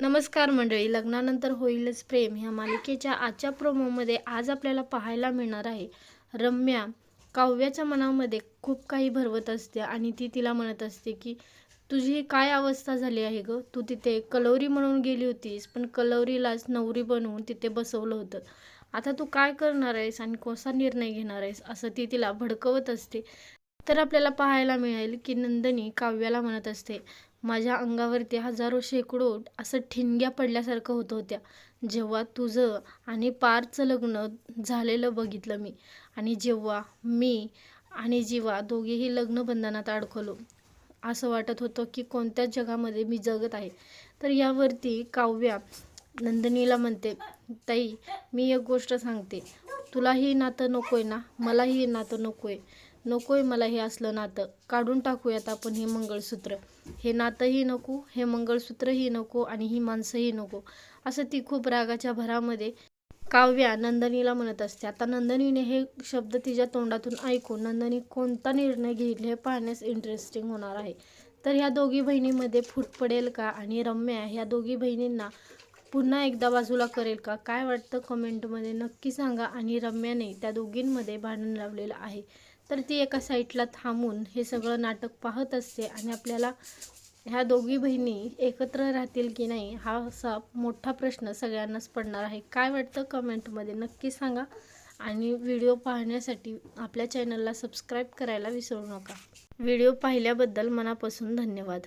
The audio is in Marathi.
नमस्कार मंडळी लग्नानंतर होईलच प्रेम ह्या मालिकेच्या आजच्या प्रोमोमध्ये आज आपल्याला पाहायला मिळणार आहे रम्या. काव्याच्या मनामध्ये खूप काही भरवत असते आणि ती तिला म्हणत असते की तुझी काय अवस्था झाली आहे ग? तू तिथे कलवरी म्हणून गेली होतीस पण कलवरीलाच नवरी बनवून तिथे बसवलं होतं. आता तू काय करणार आहेस आणि कोणता निर्णय घेणार आहेस? असं ती तिला भडकवत असते. तर आपल्याला पाहायला मिळेल की नंदनी काव्याला म्हणत असते माझ्या अंगावरती हजारो शेकडो असं ठिणग्या पडल्यासारखं होत होत्या. जेव्हा तुझं आणि पारचं लग्न झालेलं बघितलं मी आणि जेव्हा मी आणि जीवा दोघेही लग्नबंधनात अडकलो असं वाटत होतं की कोणत्याच जगामध्ये मी जगत आहे. तर यावरती काव्या नंदिनीला म्हणते ताई मी एक गोष्ट सांगते. तुलाही नातं नको आहे ना? मलाही नातं नको आहे नको आहे मला हे असलं नातं. काढून टाकूयात आपण हे मंगळसूत्र. हे नातंही नको हे मंगळसूत्रही नको आणि ही माणसंही नको. असं ती खूप रागाच्या भरामध्ये काव्या नंदनीला म्हणत असते. आता नंदनीने हे शब्द तिच्या तोंडातून ऐकून नंदनी कोणता निर्णय घेईल हे पाहण्यास इंटरेस्टिंग होणार आहे. तर ह्या दोघी बहिणीमध्ये फूट पडेल का आणि रम्या ह्या दोघी बहिणींना पुन्हा एकदा बाजूला करेल का? काय वाटतं? कमेंटमध्ये नक्की सांगा आणि रम्याने त्या दोघींमध्ये भांडण लावलेलं आहे. तर ती एका साईडला थांबून हे सगळं नाटक पाहत असते आणि आपल्याला ह्या दोघी बहिणी एकत्र राहतील की नाही हा असा मोठा प्रश्न सगळ्यांनाच पडणार आहे. काय वाटतं कमेंटमध्ये नक्की सांगा आणि व्हिडिओ पाहण्यासाठी आपल्या चॅनलला सबस्क्राईब करायला विसरू नका. व्हिडिओ पाहिल्याबद्दल मनापासून धन्यवाद.